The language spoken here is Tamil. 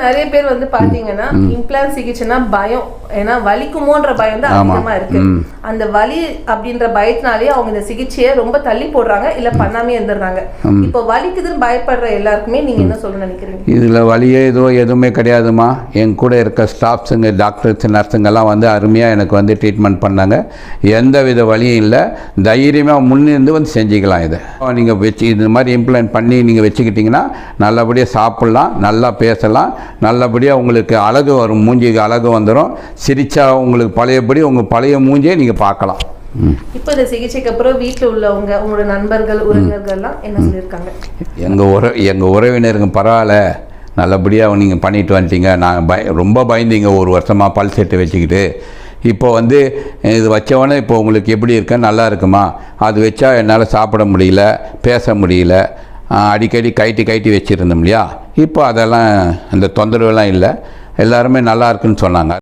நிறைய பேர் வந்து பாத்தீங்கன்னா இம்ப்ளான் சிகிச்சைனா பயம். ஏன்னா வலிக்குமோன்ற பயம் தான். அதிகமா இருக்கு. அந்த வலி அப்படின்ற பயத்தினாலே அவங்க இந்த சிகிச்சையை ரொம்ப தள்ளி போடுறாங்க இல்ல பண்ணாமே இருந்துடுறாங்க. இப்போ வலிக்குதுன்னு பயப்படுற எல்லாருக்குமே நீங்க என்ன சொல்ல நினைக்கிறீங்க? இதில் வழியே எதுவும் எதுவுமே கிடையாதுமா? என் கூட இருக்க ஸ்டாஃப்ஸுங்க டாக்டர்ஸ் நர்ஸுங்கெல்லாம் வந்து அருமையாக எனக்கு வந்து ட்ரீட்மெண்ட் பண்ணாங்க. எந்த வித வழியும் இல்லை. தைரியமாக முன்னிருந்து வந்து செஞ்சுக்கலாம் இதை. நீங்கள் வச்சு இது மாதிரி இம்ப்ளான்ட் பண்ணி நீங்கள் வச்சுக்கிட்டிங்கன்னா நல்லபடியாக சாப்பிட்லாம் நல்லா பேசலாம் நல்லபடியாக உங்களுக்கு அழகு வரும் மூஞ்சிக்கு அழகு வந்துடும் சிரிச்சா உங்களுக்கு பழையபடி உங்கள் பழைய மூஞ்சியை நீங்கள் பார்க்கலாம். இப்போ இந்த சிகிச்சைக்கு அப்புறம் வீட்ல உள்ளவங்க உங்களோட நண்பர்கள் உறவினர்கள் எல்லாம் என்ன சொல்லியிருக்காங்க? எங்கள் உற எங்கள் உறவினருங்க பரவாயில்ல. நல்லபடியாக நீங்கள் பண்ணிட்டு வந்துட்டீங்க. நான் பய ரொம்ப பயந்தீங்க. ஒரு வருஷமாக பல் செட்டு வச்சுக்கிட்டு. இப்போ வந்து இது வச்சவொடனே இப்போ உங்களுக்கு எப்படி இருக்க? நல்லா இருக்குமா? அது வச்சா என்னால் சாப்பிட முடியல பேச முடியல. அடிக்கடி கைட்டி கைட்டி வச்சுருந்தோம் இல்லையா? இப்போ அதெல்லாம் அந்த தொந்தரவுலாம் இல்லை. எல்லாருமே நல்லா இருக்குன்னு சொன்னாங்க.